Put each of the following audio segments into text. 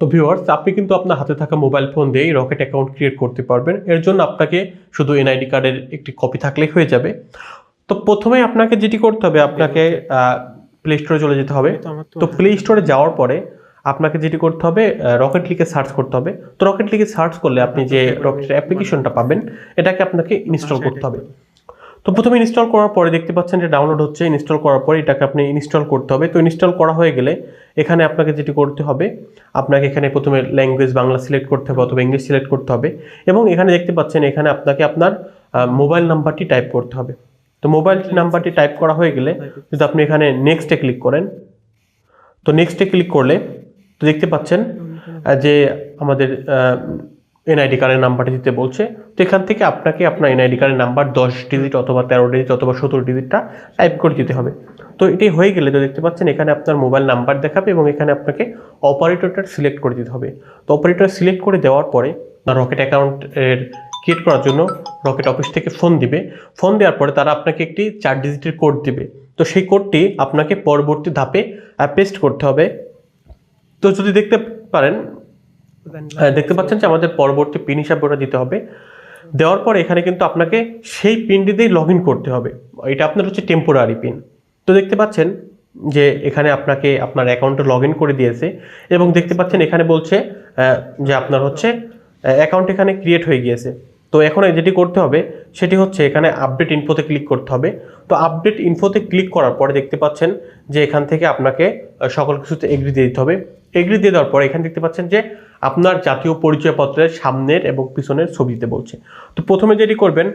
তো ভিউয়ার্স আপনি কিন্তু আপনার হাতে থাকা মোবাইল ফোন দিয়েই রকেট অ্যাকাউন্ট ক্রিয়েট করতে পারবেন। এর জন্য আপনাকে শুধু এনআইডি কার্ডের একটি কপি থাকলে হয়ে যাবে। তো প্রথমে আপনাকে যেটি করতে হবে আপনাকে প্লে স্টোরে চলে যেতে হবে। তো প্লে স্টোরে যাওয়ার পরে আপনাকে যেটি করতে হবে রকেট লিখে সার্চ করতে হবে। তো রকেট লিখে সার্চ করলে আপনি যে রকেটের অ্যাপ্লিকেশনটা পাবেন এটাকে আপনাকে ইনস্টল করতে হবে। তো প্রথমে ইনস্টল করার পরে দেখতে পাচ্ছেন যে ডাউনলোড হচ্ছে। ইনস্টল করার পরে এটাকে আপনি ইনস্টল করতে হবে। তো ইনস্টল করা হয়ে গেলে এখানে আপনাকে যেটি করতে হবে, আপনাকে এখানে প্রথমে ল্যাঙ্গুয়েজ বাংলা সিলেক্ট করতে হবে অথবা ইংলিশ সিলেক্ট করতে হবে এবং এখানে দেখতে পাচ্ছেন এখানে আপনাকে আপনার মোবাইল নাম্বারটি টাইপ করতে হবে। তো মোবাইল নাম্বারটি টাইপ করা হয়ে গেলে যদি আপনি এখানে নেক্সটে ক্লিক করেন, তো নেক্সটে ক্লিক করলে তো দেখতে পাচ্ছেন যে আমাদের এনআইডি কার্ডের নাম্বারটি দিতে বলছে। তো এখান থেকে আপনাকে আপনার এনআইডি কার্ডের নাম্বার দশ ডিজিট অথবা তেরো ডিজিট অথবা সতেরো ডিজিটটা টাইপ করে দিতে হবে। তো এটি হয়ে গেলে তো দেখতে পাচ্ছেন এখানে আপনার মোবাইল নাম্বার দেখাবে এবং এখানে আপনাকে অপারেটরটা সিলেক্ট করে দিতে হবে। তো অপারেটর সিলেক্ট করে দেওয়ার পরে রকেট অ্যাকাউন্টের ক্রিয়েট করার জন্য রকেট অফিস থেকে ফোন দিবে। ফোন দেওয়ার পরে তারা আপনাকে একটি চার ডিজিটের কোড দিবে। তো সেই কোডটি আপনাকে পরবর্তী ধাপে পেস্ট করতে হবে। তো যদি দেখতে পারেন দেখতে পাচ্ছেন যে আমাদের পরবর্তী পিন হিসাবে ওটা দিতে হবে। দেওয়ার পর এখানে কিন্তু আপনাকে সেই পিনটি দিয়েই লগ ইন করতে হবে। এটা আপনার হচ্ছে টেম্পোরারি পিন তো দেখতে পাচ্ছেন যে এখানে আপনাকে আপনার অ্যাকাউন্টে লগ ইন করে দিয়েছে এবং দেখতে পাচ্ছেন এখানে বলছে যে আপনার হচ্ছে অ্যাকাউন্ট এখানে ক্রিয়েট হয়ে গিয়েছে। তো এখন যেটি করতে হবে, সেটি হচ্ছে এখানে আপডেট ইনফোতে ক্লিক করতে হবে। তো আপডেট ইনফোতে ক্লিক করার পরে দেখতে পাচ্ছেন যে এখান থেকে আপনাকে সকল কিছুতে এগ্রি দিয়ে দিতে হবে। এগ্রি দিয়ে দেওয়ার পরে এখানে দেখতে পাচ্ছেন যে আপনার জাতীয় পরিচয়পত্রের সামনের এবং পিছনের ছবি দিতে বলছে। তো প্রথমে যেটি করবেন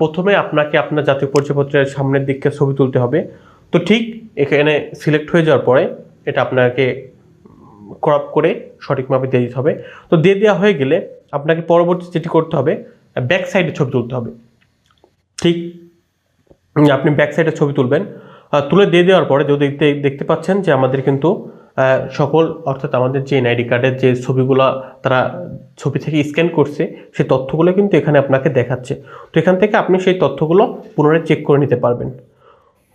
প্রথমে আপনাকে আপনার জাতীয় পরিচয়পত্রের সামনের দিকে ছবি তুলতে হবে। তো ঠিক এখানে সিলেক্ট হয়ে যাওয়ার পরে এটা আপনাকে ক্রপ করে সঠিকভাবে দিয়ে দিতে হবে। তো দিয়ে দেওয়া হয়ে গেলে আপনাকে পরবর্তী যেটি করতে হবে ব্যাক সাইডে ছবি তুলতে হবে। ঠিক? আপনি ব্যাক সাইডে ছবি তুলবেন। তুলে দিয়ে দেওয়ার পরে যদি দেখতে দেখতে পাচ্ছেন যে আমাদের কিন্তু সকল, অর্থাৎ আমাদের যে এনআইডি কার্ডের যে ছবিগুলো তারা ছবি থেকে স্ক্যান করছে, সেই তথ্যগুলো কিন্তু এখানে আপনাকে দেখাচ্ছে। তো এখান থেকে আপনি সেই তথ্যগুলো পুনরায় চেক করে নিতে পারবেন।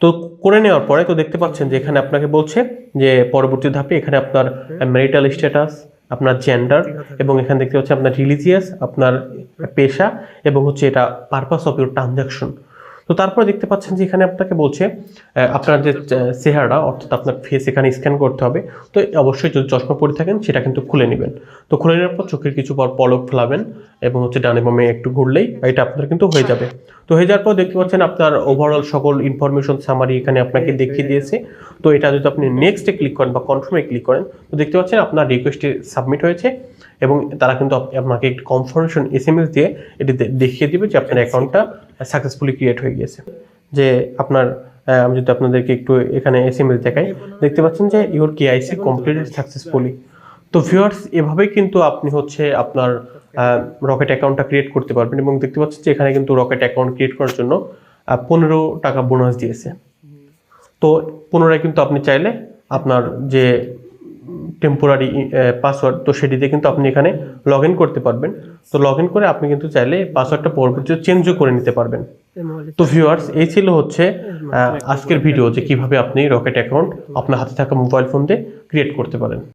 তো করে নেওয়ার পরে তো দেখতে পাচ্ছেন যে এখানে আপনাকে বলছে যে পরবর্তী ধাপে এখানে আপনার ম্যারিটাল স্ট্যাটাস আপনার জেন্ডার এবং এখানে দেখতে পাচ্ছেন আপনার রিলিজিয়াস আপনার পেশা এবং হচ্ছে এটা পারপাস অফ ইউর ট্রানজাকশন তো তারপরে দেখতে পাচ্ছেন যে এখানে আপনাকে বলছে আপনার যে চেহারা অর্থাৎ আপনার ফেস এখানে স্ক্যান করতে হবে। তো অবশ্যই যদি চশমা পরে থাকেন সেটা কিন্তু খুলে নেবেন। তো খুলে নেওয়ার পর চোখের কিছু পর পলক ফেলাবেন এবং হচ্ছে ডানে বামে একটু ঘুরলেই এটা আপনার কিন্তু হয়ে যাবে। তো হয়ে যাওয়ার পর দেখতে পাচ্ছেন আপনার ওভারঅল সকল ইনফরমেশন সামারি এখানে আপনাকে দেখিয়ে দিয়েছে। তো এটা যদি আপনি নেক্সটে ক্লিক করেন বা কনফার্মে ক্লিক করেন, তো দেখতে পাচ্ছেন আপনার রিকোয়েস্টটি সাবমিট হয়েছে এবং তারা কিন্তু আপনাকে একটি কনফার্মেশন এস দিয়ে এটি দেখিয়ে দিবে যে আপনার অ্যাকাউন্টটা সাকসেসফুলি ক্রিয়েট হয়ে গিয়েছে। যে আপনার আমি যদি আপনাদেরকে একটু এখানে এস এম দেখাই, দেখতে পাচ্ছেন যে ইউর কেআইসি কমপ্লিটেড সাকসেসফুলি তো ভিউয়ার্স এভাবেই কিন্তু আপনি হচ্ছে আপনার রকেট অ্যাকাউন্টটা ক্রিয়েট করতে পারবেন এবং দেখতে পাচ্ছেন যে এখানে কিন্তু রকেট অ্যাকাউন্ট ক্রিয়েট করার জন্য পনেরো টাকা বোনাস দিয়েছে। তো পুনরায় কিন্তু আপনি চাইলে আপনার যে টেম্পোরারি পাসওয়ার্ড তো সেটি দিয়ে কিন্তু আপনি এখানে লগ ইন করতে পারবেন। তো লগ ইন করে আপনি কিন্তু চাইলে পাসওয়ার্ডটা পরবর্তীতে চেঞ্জও করে নিতে পারবেন। তো ভিউয়ার্স এই ছিল হচ্ছে আজকের ভিডিও যে কীভাবে আপনি রকেট অ্যাকাউন্ট আপনার হাতে থাকা মোবাইল ফোন দিয়ে ক্রিয়েট করতে পারেন।